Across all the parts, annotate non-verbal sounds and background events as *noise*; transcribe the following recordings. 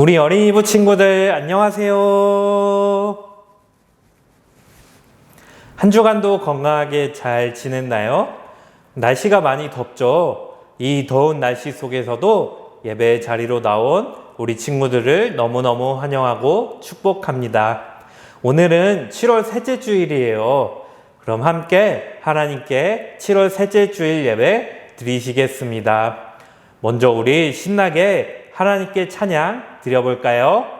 우리 어린이부 친구들 안녕하세요. 한 주간도 건강하게 잘 지냈나요? 날씨가 많이 덥죠? 이 더운 날씨 속에서도 예배 자리로 나온 우리 친구들을 너무너무 환영하고 축복합니다. 오늘은 7월 셋째 주일이에요. 그럼 함께 하나님께 7월 셋째 주일 예배 드리시겠습니다. 먼저 우리 신나게 하나님께 찬양 드려볼까요?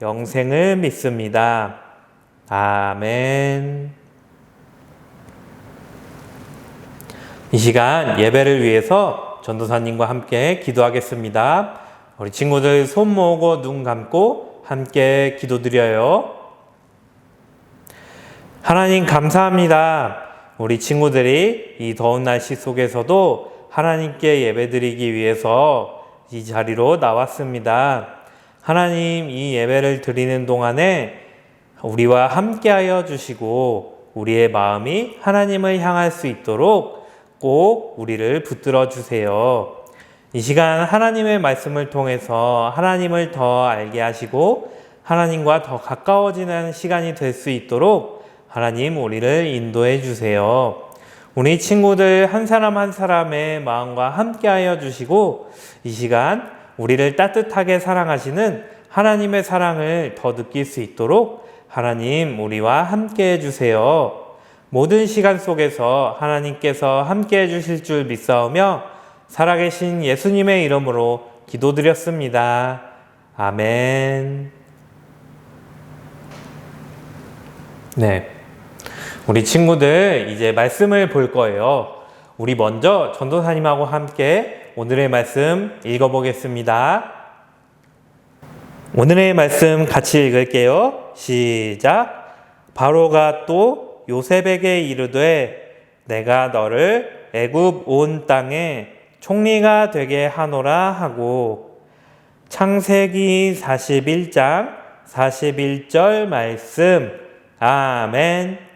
영생을 믿습니다. 아멘. 이 시간 예배를 위해서 전도사님과 함께 기도하겠습니다. 우리 친구들 손 모으고 눈 감고 함께 기도드려요. 하나님 감사합니다. 우리 친구들이 이 더운 날씨 속에서도 하나님께 예배드리기 위해서 이 자리로 나왔습니다. 하나님 이 예배를 드리는 동안에 우리와 함께하여 주시고 우리의 마음이 하나님을 향할 수 있도록 꼭 우리를 붙들어 주세요. 이 시간 하나님의 말씀을 통해서 하나님을 더 알게 하시고 하나님과 더 가까워지는 시간이 될 수 있도록 하나님 우리를 인도해 주세요. 우리 친구들 한 사람 한 사람의 마음과 함께하여 주시고 이 시간 우리를 따뜻하게 사랑하시는 하나님의 사랑을 더 느낄 수 있도록 하나님 우리와 함께 해주세요. 모든 시간 속에서 하나님께서 함께 해주실 줄 믿사오며 살아계신 예수님의 이름으로 기도드렸습니다. 아멘. 네. 우리 친구들 이제 말씀을 볼 거예요. 우리 먼저 전도사님하고 함께 오늘의 말씀 읽어보겠습니다. 오늘의 말씀 같이 읽을게요. 시작. 바로가 또 요셉에게 이르되 내가 너를 애굽 온 땅에 총리가 되게 하노라 하고 창세기 41장 41절 말씀 아멘.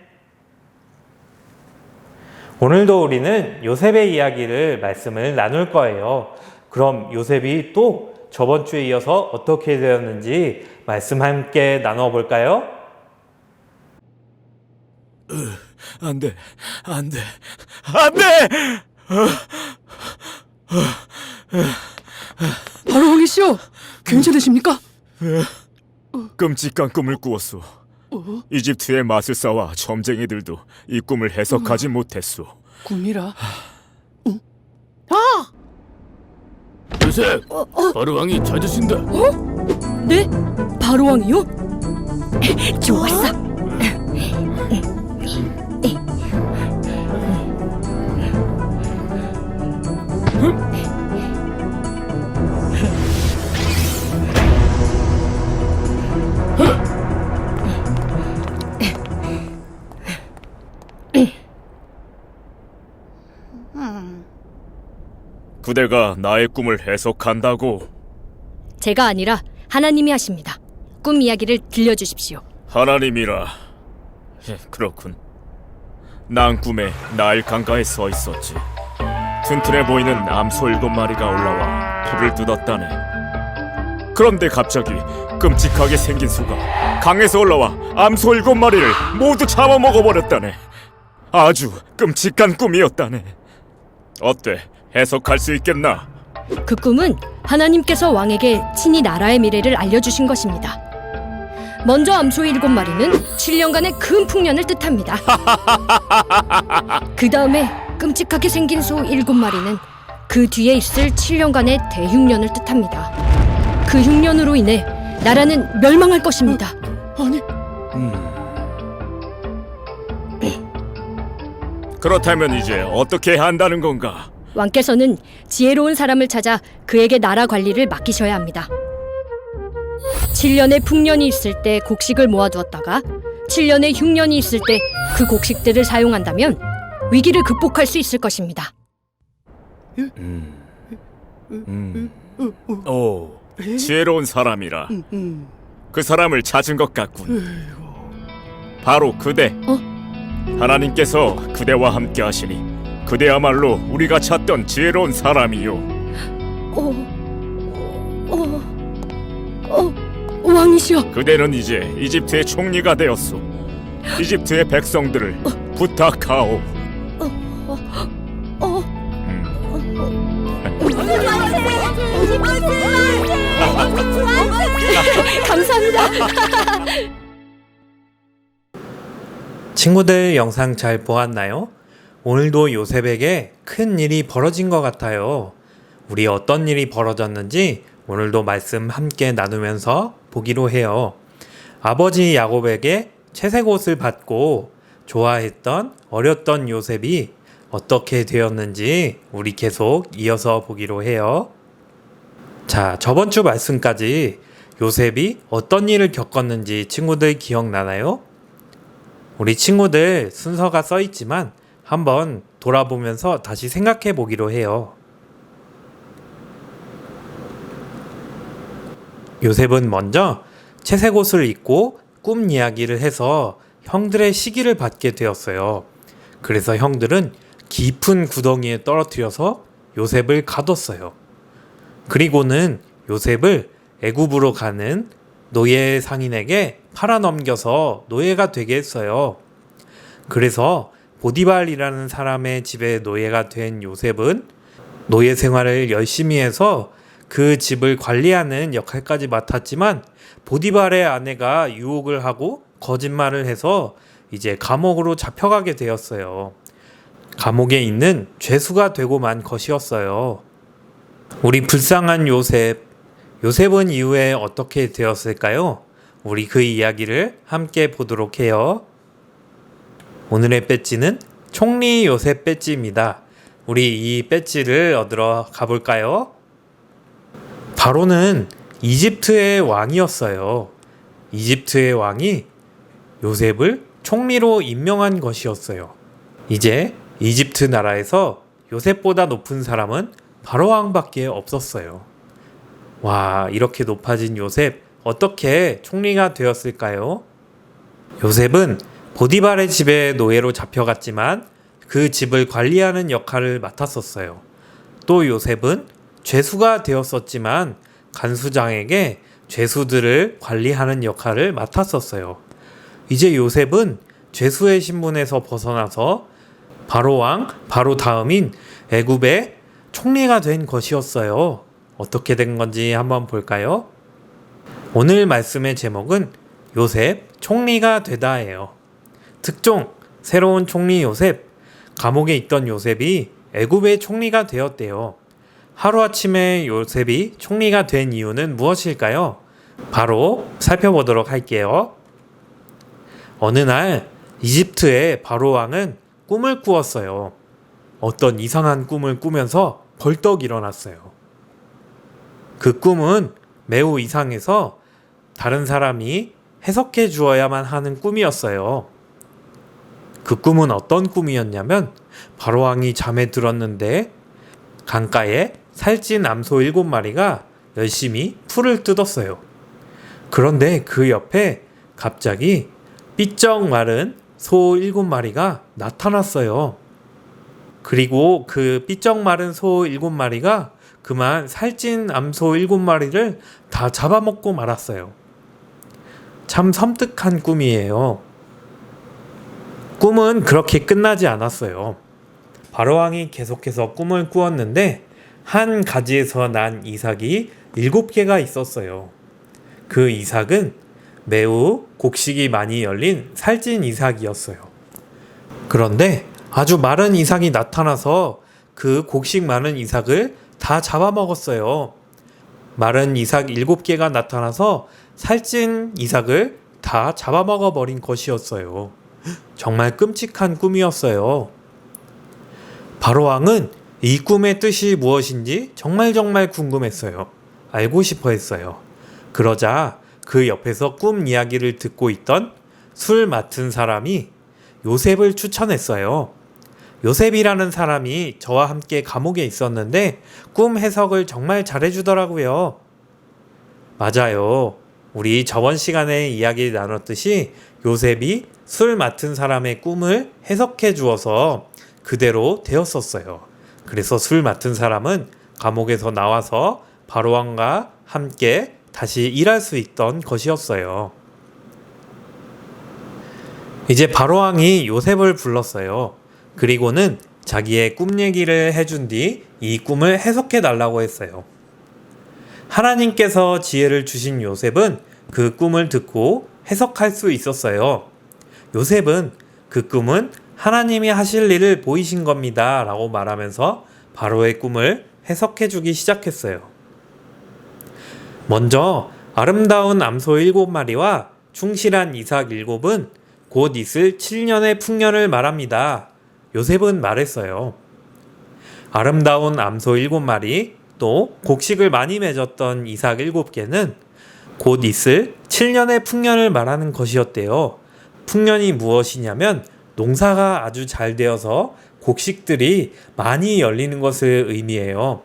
오늘도 우리는 요셉의 이야기를 말씀을 나눌 거예요. 그럼 요셉이 또 저번 주에 이어서 어떻게 되었는지 말씀 함께 나눠 볼까요? 안 돼, 안 돼, 안 돼! 바로 왕이시여 괜찮으십니까? 끔찍한 꿈을 꾸었소. 이집트의 마술사와 점쟁이들도 이 꿈을 해석하지 못했소. 꿈이라? 요셉, 바로 왕이 찾으신다. 네? 바로 왕이요? *laughs* 좋았어 그대가 나의 꿈을 해석한다고 제가 아니라 하나님이 하십니다. 꿈 이야기를 들려주십시오. 하나님이라. 예, 그렇군. 난 꿈에 나일 강가에 서 있었지. 튼튼해 보이는 암소 일곱 마리가 올라와 풀을 뜯었다네. 그런데 갑자기 끔찍하게 생긴 수가 강에서 올라와 암소 일곱 마리를 모두 잡아먹어 버렸다네. 아주 끔찍한 꿈이었다네. 어때? 해석할 수 있겠나? 그 꿈은 하나님께서 왕에게 친히 나라의 미래를 알려주신 것입니다. 먼저 암소 일곱 마리는 7년간의 큰 풍년을 뜻합니다. *laughs* 그 다음에 끔찍하게 생긴 소 일곱 마리는 그 뒤에 있을 7년간의 대흉년을 뜻합니다. 그 흉년으로 인해 나라는 멸망할 것입니다. 아니 *clears throat* 그렇다면 이제 어떻게 해야 한다는 건가? 왕께서는 지혜로운 사람을 찾아 그에게 나라 관리를 맡기셔야 합니다. 7년의 풍년이 있을 때 곡식을 모아두었다가 7년의 흉년이 있을 때 그 곡식들을 사용한다면 위기를 극복할 수 있을 것입니다. 음. 오, 지혜로운 사람이라. 그 사람을 찾은 것 같군. 바로 그대. 어? 하나님께서 그대와 함께 하시니 그대야말로 우리가 찾던 지혜로운 사람이요. 어, 어, 어, 왕이시여, 그대는 이제 이집트의 총리가 되었소. 이집트의 백성들을 부탁하오. 어, 음. 감사합니다. 친구들 영상 잘 보았나요? 오늘도 요셉에게 큰 일이 벌어진 것 같아요. 우리 어떤 일이 벌어졌는지 오늘도 말씀 함께 나누면서 보기로 해요. 아버지 야곱에게 채색 옷을 받고 좋아했던 어렸던 요셉이 어떻게 되었는지 우리 계속 이어서 보기로 해요. 자, 저번 주 말씀까지 요셉이 어떤 일을 겪었는지 친구들 기억나나요? 우리 친구들 순서가 써 있지만 한번 돌아보면서 다시 생각해 보기로 해요. 요셉은 먼저 채색 옷을 입고 꿈 이야기를 해서 형들의 시기를 받게 되었어요. 그래서 형들은 깊은 구덩이에 떨어뜨려서 요셉을 가뒀어요. 그리고는 요셉을 애굽으로 가는 노예 상인에게 팔아넘겨서 노예가 되게 했어요. 그래서 보디발이라는 사람의 집에 노예가 된 요셉은 노예 생활을 열심히 해서 그 집을 관리하는 역할까지 맡았지만 보디발의 아내가 유혹을 하고 거짓말을 해서 이제 감옥으로 잡혀가게 되었어요. 감옥에 있는 죄수가 되고 만 것이었어요. 우리 불쌍한 요셉. 요셉은 이후에 어떻게 되었을까요? 우리 그 이야기를 함께 보도록 해요. 오늘의 배지는 총리 요셉 배지입니다. 우리 이 배지를 얻으러 가볼까요? 바로는 이집트의 왕이었어요. 이집트의 왕이 요셉을 총리로 임명한 것이었어요. 이제 이집트 나라에서 요셉보다 높은 사람은 바로 왕밖에 없었어요. 와, 이렇게 높아진 요셉, 어떻게 총리가 되었을까요? 요셉은 보디발의 집에 노예로 잡혀갔지만 그 집을 관리하는 역할을 맡았었어요. 또 요셉은 죄수가 되었었지만 간수장에게 죄수들을 관리하는 역할을 맡았었어요. 이제 요셉은 죄수의 신분에서 벗어나서 바로 왕, 바로 다음인 애굽의 총리가 된 것이었어요. 어떻게 된 건지 한번 볼까요? 오늘 말씀의 제목은 요셉 총리가 되다예요. 특종 새로운 총리 요셉 감옥에 있던 요셉이 애굽의 총리가 되었대요. 하루아침에 요셉이 총리가 된 이유는 무엇일까요? 바로 살펴보도록 할게요. 어느 날 이집트의 바로 왕은 꿈을 꾸었어요. 어떤 이상한 꿈을 꾸면서 벌떡 일어났어요. 그 꿈은 매우 이상해서 다른 사람이 해석해 주어야만 하는 꿈이었어요. 그 꿈은 어떤 꿈이었냐면 바로왕이 잠에 들었는데 강가에 살찐 암소 일곱 마리가 열심히 풀을 뜯었어요. 그런데 그 옆에 갑자기 삐쩍 마른 소 일곱 마리가 나타났어요. 그리고 그 삐쩍 마른 소 일곱 마리가 그만 살찐 암소 일곱 마리를 다 잡아먹고 말았어요. 참 섬뜩한 꿈이에요. 꿈은 그렇게 끝나지 않았어요. 바로왕이 계속해서 꿈을 꾸었는데 한 가지에서 난 이삭이 일곱 개가 있었어요. 그 이삭은 매우 곡식이 많이 열린 살찐 이삭이었어요. 그런데 아주 마른 이삭이 나타나서 그 곡식 많은 이삭을 다 잡아먹었어요. 마른 이삭 일곱 개가 나타나서 살찐 이삭을 다 잡아먹어 버린 것이었어요. 정말 끔찍한 꿈이었어요. 바로왕은 이 꿈의 뜻이 무엇인지 정말 정말 궁금했어요. 알고 싶어 했어요. 그러자 그 옆에서 꿈 이야기를 듣고 있던 술 맡은 사람이 요셉을 추천했어요. 요셉이라는 사람이 저와 함께 감옥에 있었는데 꿈 해석을 정말 잘해주더라고요. 맞아요. 우리 저번 시간에 이야기 나눴듯이 요셉이 술 맡은 사람의 꿈을 해석해 주어서 그대로 되었었어요. 그래서 술 맡은 사람은 감옥에서 나와서 바로왕과 함께 다시 일할 수 있던 것이었어요. 이제 바로왕이 요셉을 불렀어요. 그리고는 자기의 꿈 얘기를 해준 뒤 이 꿈을 해석해 달라고 했어요. 하나님께서 지혜를 주신 요셉은 그 꿈을 듣고 해석할 수 있었어요. 요셉은 그 꿈은 하나님이 하실 일을 보이신 겁니다. 라고 말하면서 바로의 꿈을 해석해 주기 시작했어요. 먼저 아름다운 암소 일곱 마리와 충실한 이삭 일곱은 곧 있을 7년의 풍년을 말합니다. 요셉은 말했어요. 아름다운 암소 일곱 마리, 또 곡식을 많이 맺었던 이삭 일곱 개는 곧 있을 7년의 풍년을 말하는 것이었대요. 풍년이 무엇이냐면 농사가 아주 잘 되어서 곡식들이 많이 열리는 것을 의미해요.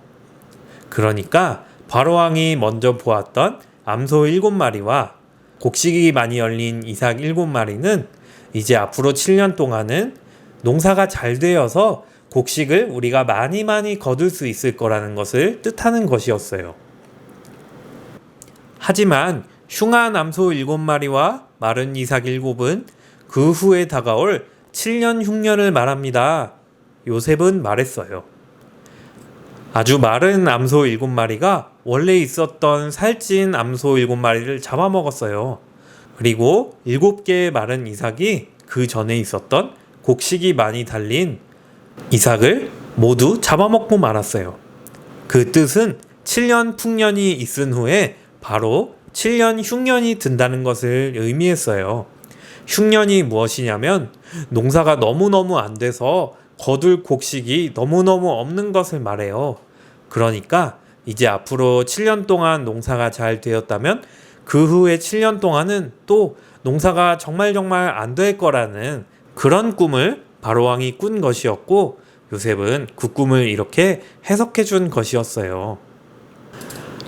그러니까 바로왕이 먼저 보았던 암소 일곱 마리와 곡식이 많이 열린 이삭 일곱 마리는 이제 앞으로 7년 동안은 농사가 잘 되어서 곡식을 우리가 많이 많이 거둘 수 있을 거라는 것을 뜻하는 것이었어요. 하지만 흉한 암소 일곱 마리와 마른 이삭 일곱은 그 후에 다가올 7년 흉년을 말합니다. 요셉은 말했어요. 아주 마른 암소 일곱 마리가 원래 있었던 살찐 암소 일곱 마리를 잡아먹었어요. 그리고 일곱 개의 마른 이삭이 그 전에 있었던 곡식이 많이 달린 이삭을 모두 잡아먹고 말았어요. 그 뜻은 7년 풍년이 있은 후에 바로 7년 흉년이 든다는 것을 의미했어요. 흉년이 무엇이냐면 농사가 너무너무 안 돼서 거둘 곡식이 너무너무 없는 것을 말해요. 그러니까 이제 앞으로 7년 동안 농사가 잘 되었다면 그 후에 7년 동안은 또 농사가 정말 정말 안 될 거라는 그런 꿈을 바로왕이 꾼 것이었고 요셉은 그 꿈을 이렇게 해석해 준 것이었어요.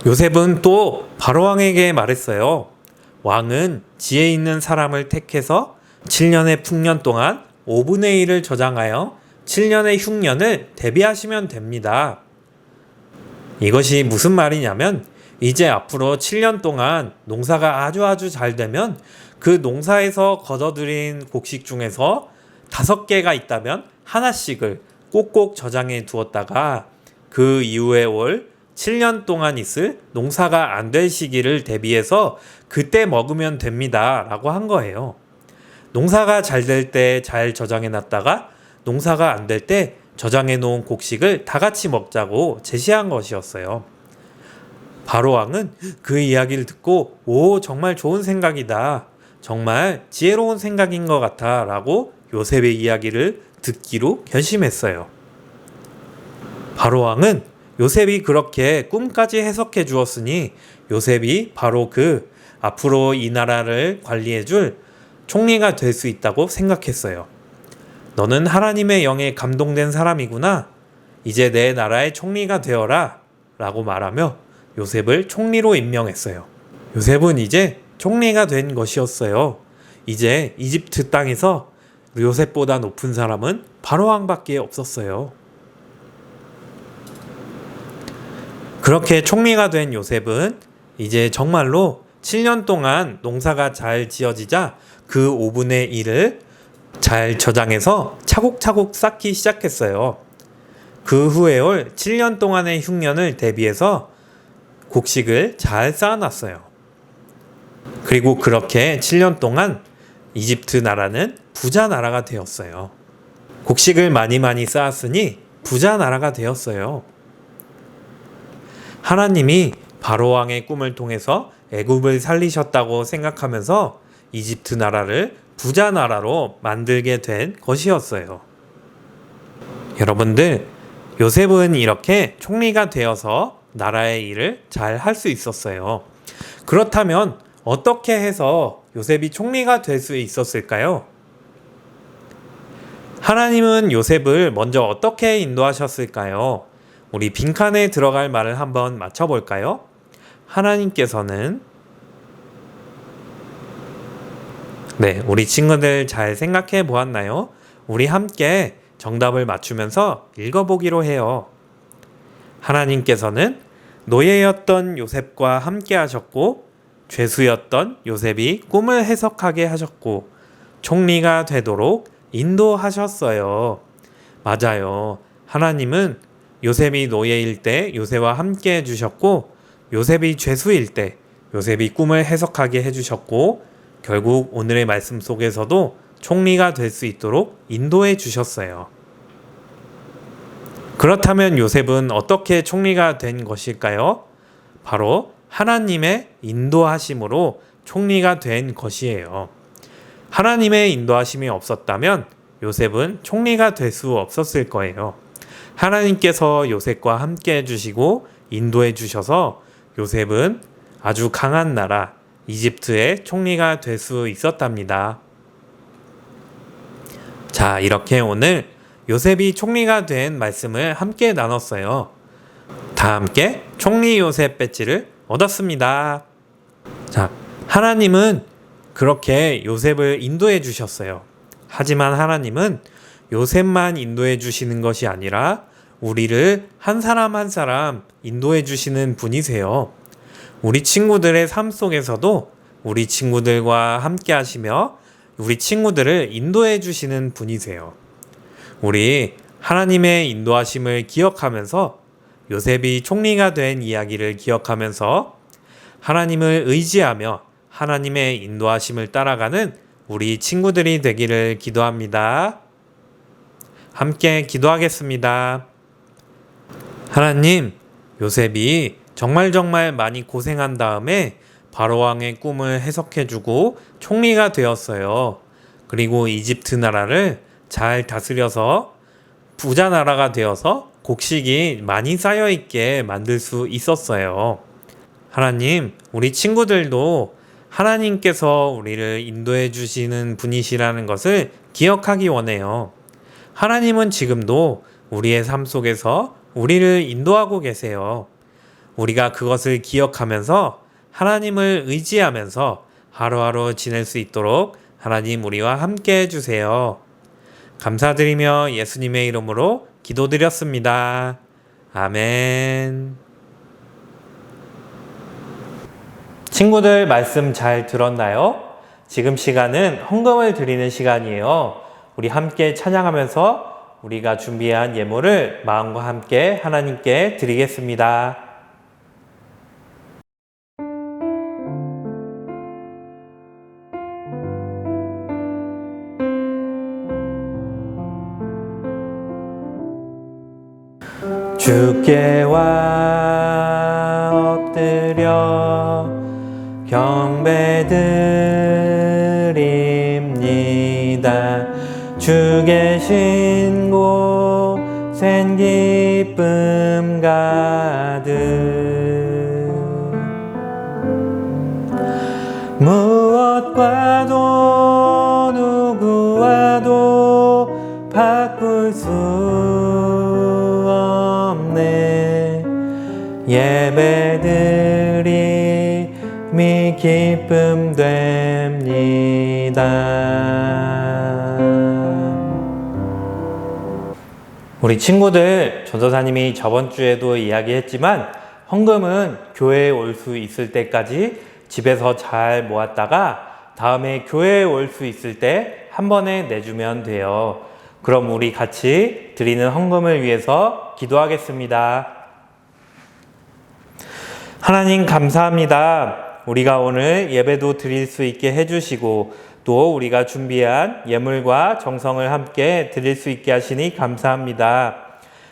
요셉은 또 바로왕에게 말했어요. 왕은 지혜 있는 사람을 택해서 7년의 풍년 동안 5분의 1을 저장하여 7년의 흉년을 대비하시면 됩니다. 이것이 무슨 말이냐면 이제 앞으로 7년 동안 농사가 아주 아주 잘 되면 그 농사에서 거둬들인 곡식 중에서 다섯 개가 있다면 하나씩을 꼭꼭 저장해 두었다가 그 이후에 올 7년 동안 있을 농사가 안 될 시기를 대비해서 그때 먹으면 됩니다. 라고 한 거예요. 농사가 잘 될 때 잘 저장해 놨다가 농사가 안 될 때 저장해 놓은 곡식을 다 같이 먹자고 제시한 것이었어요. 바로왕은 그 이야기를 듣고 오 정말 좋은 생각이다. 정말 지혜로운 생각인 것 같아 라고 요셉의 이야기를 듣기로 결심했어요. 바로왕은 요셉이 그렇게 꿈까지 해석해 주었으니 요셉이 바로 그 앞으로 이 나라를 관리해 줄 총리가 될 수 있다고 생각했어요. 너는 하나님의 영에 감동된 사람이구나. 이제 내 나라의 총리가 되어라. 라고 말하며 요셉을 총리로 임명했어요. 요셉은 이제 총리가 된 것이었어요. 이제 이집트 땅에서 요셉보다 높은 사람은 바로왕밖에 없었어요. 그렇게 총리가 된 요셉은 이제 정말로 7년 동안 농사가 잘 지어지자 그 5분의 1을 잘 저장해서 차곡차곡 쌓기 시작했어요. 그 후에 올 7년 동안의 흉년을 대비해서 곡식을 잘 쌓아놨어요. 그리고 그렇게 7년 동안 이집트 나라는 부자 나라가 되었어요. 곡식을 많이 많이 쌓았으니 부자 나라가 되었어요. 하나님이 바로왕의 꿈을 통해서 애굽을 살리셨다고 생각하면서 이집트 나라를 부자 나라로 만들게 된 것이었어요. 여러분들, 요셉은 이렇게 총리가 되어서 나라의 일을 잘 할 수 있었어요. 그렇다면 어떻게 해서 요셉이 총리가 될 수 있었을까요? 하나님은 요셉을 먼저 어떻게 인도하셨을까요? 우리 빈칸에 들어갈 말을 한번 맞춰볼까요? 하나님께서는 네, 우리 친구들 잘 생각해 보았나요? 우리 함께 정답을 맞추면서 읽어보기로 해요. 하나님께서는 노예였던 요셉과 함께 하셨고, 죄수였던 요셉이 꿈을 해석하게 하셨고, 총리가 되도록 인도하셨어요. 맞아요. 하나님은 요셉이 노예일 때 요셉과 함께 해주셨고, 요셉이 죄수일 때 요셉이 꿈을 해석하게 해주셨고, 결국 오늘의 말씀 속에서도 총리가 될 수 있도록 인도해 주셨어요. 그렇다면 요셉은 어떻게 총리가 된 것일까요? 바로 하나님의 인도하심으로 총리가 된 것이에요. 하나님의 인도하심이 없었다면 요셉은 총리가 될 수 없었을 거예요. 하나님께서 요셉과 함께 해주시고 인도해 주셔서 요셉은 아주 강한 나라 이집트의 총리가 될 수 있었답니다. 자, 이렇게 오늘 요셉이 총리가 된 말씀을 함께 나눴어요. 다 함께 총리 요셉 배지를 얻었습니다. 자, 하나님은 그렇게 요셉을 인도해 주셨어요. 하지만 하나님은 요셉만 인도해 주시는 것이 아니라 우리를 한 사람 한 사람 인도해 주시는 분이세요. 우리 친구들의 삶 속에서도 우리 친구들과 함께 하시며 우리 친구들을 인도해 주시는 분이세요. 우리 하나님의 인도하심을 기억하면서 요셉이 총리가 된 이야기를 기억하면서 하나님을 의지하며 하나님의 인도하심을 따라가는 우리 친구들이 되기를 기도합니다. 함께 기도하겠습니다. 하나님, 요셉이 정말 정말 많이 고생한 다음에 바로왕의 꿈을 해석해주고 총리가 되었어요. 그리고 이집트 나라를 잘 다스려서 부자 나라가 되어서 곡식이 많이 쌓여 있게 만들 수 있었어요. 하나님, 우리 친구들도 하나님께서 우리를 인도해 주시는 분이시라는 것을 기억하기 원해요. 하나님은 지금도 우리의 삶 속에서 우리를 인도하고 계세요. 우리가 그것을 기억하면서 하나님을 의지하면서 하루하루 지낼 수 있도록 하나님 우리와 함께 해주세요. 감사드리며 예수님의 이름으로 기도드렸습니다. 아멘. 친구들 말씀 잘 들었나요? 지금 시간은 헌금을 드리는 시간이에요. 우리 함께 찬양하면서 우리가 준비한 예물을 마음과 함께 하나님께 드리겠습니다. 주께 와 엎드려 경배드립니다. 주 계신 곳엔 기쁨 가득. 무엇과도 누구와도 바꿀 수 없네. 예배드림이 기쁨 됩니다 우리 친구들 전도사님이 저번 주에도 이야기했지만 헌금은 교회에 올 수 있을 때까지 집에서 잘 모았다가 다음에 교회에 올 수 있을 때 한 번에 내주면 돼요. 그럼 우리 같이 드리는 헌금을 위해서 기도하겠습니다. 하나님 감사합니다. 우리가 오늘 예배도 드릴 수 있게 해주시고 또 우리가 준비한 예물과 정성을 함께 드릴 수 있게 하시니 감사합니다.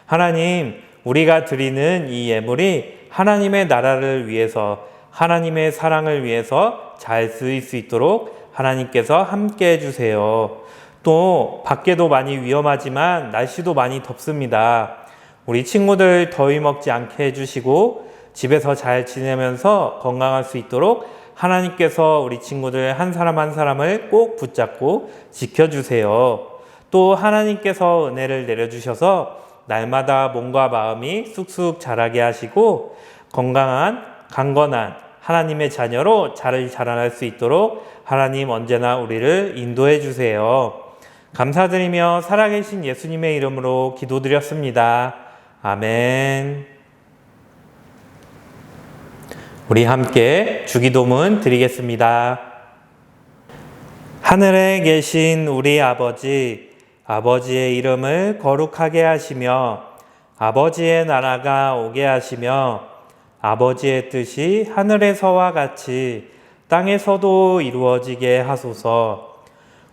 하나님, 우리가 드리는 이 예물이 하나님의 나라를 위해서 하나님의 사랑을 위해서 잘 쓰일 수 있도록 하나님께서 함께 해주세요. 또 밖에도 많이 위험하지만 날씨도 많이 덥습니다. 우리 친구들 더위 먹지 않게 해주시고 집에서 잘 지내면서 건강할 수 있도록 하나님께서 우리 친구들 한 사람 한 사람을 꼭 붙잡고 지켜주세요. 또 하나님께서 은혜를 내려주셔서 날마다 몸과 마음이 쑥쑥 자라게 하시고 건강한, 강건한 하나님의 자녀로 잘 자라날 수 있도록 하나님 언제나 우리를 인도해 주세요. 감사드리며 살아계신 예수님의 이름으로 기도드렸습니다. 아멘. 우리 함께 주기도문 드리겠습니다. 하늘에 계신 우리 아버지, 아버지의 이름을 거룩하게 하시며, 아버지의 나라가 오게 하시며, 아버지의 뜻이 하늘에서와 같이 땅에서도 이루어지게 하소서.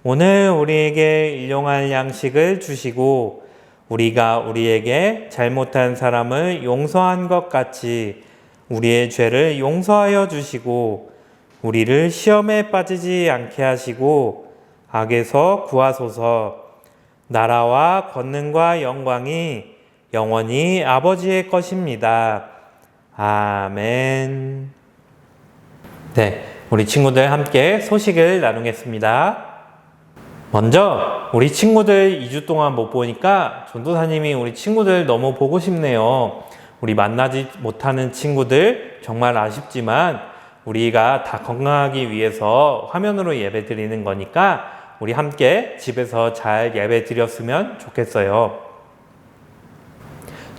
오늘 우리에게 일용할 양식을 주시고, 우리가 우리에게 잘못한 사람을 용서한 것 같이 우리의 죄를 용서하여 주시고, 우리를 시험에 빠지지 않게 하시고, 악에서 구하소서. 나라와 권능과 영광이 영원히 아버지의 것입니다. 아멘. 네, 우리 친구들 함께 소식을 나누겠습니다. 먼저 우리 친구들 2주 동안 못 보니까 전도사님이 우리 친구들 너무 보고 싶네요. 우리 만나지 못하는 친구들 정말 아쉽지만 우리가 다 건강하기 위해서 화면으로 예배 드리는 거니까 우리 함께 집에서 잘 예배 드렸으면 좋겠어요.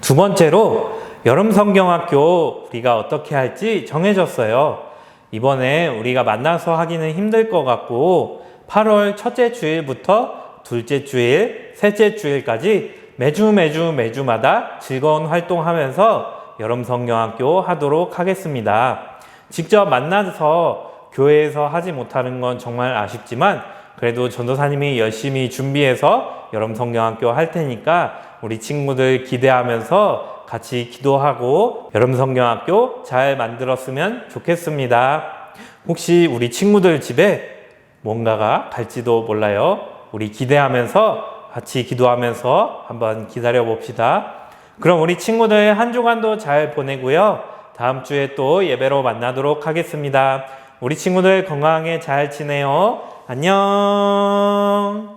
두 번째로 여름 성경학교 우리가 어떻게 할지 정해졌어요. 이번에 우리가 만나서 하기는 힘들 것 같고 8월 첫째 주일부터 둘째 주일, 셋째 주일까지 매주 매주 매주마다 즐거운 활동하면서 여름 성경학교 하도록 하겠습니다. 직접 만나서 교회에서 하지 못하는 건 정말 아쉽지만 그래도 전도사님이 열심히 준비해서 여름 성경학교 할 테니까 우리 친구들 기대하면서 같이 기도하고 여름 성경학교 잘 만들었으면 좋겠습니다. 혹시 우리 친구들 집에 뭔가가 갈지도 몰라요. 우리 기대하면서 같이 기도하면서 한번 기다려 봅시다. 그럼 우리 친구들 한 주간도 잘 보내고요. 다음 주에 또 예배로 만나도록 하겠습니다. 우리 친구들 건강하게 잘 지내요. 안녕.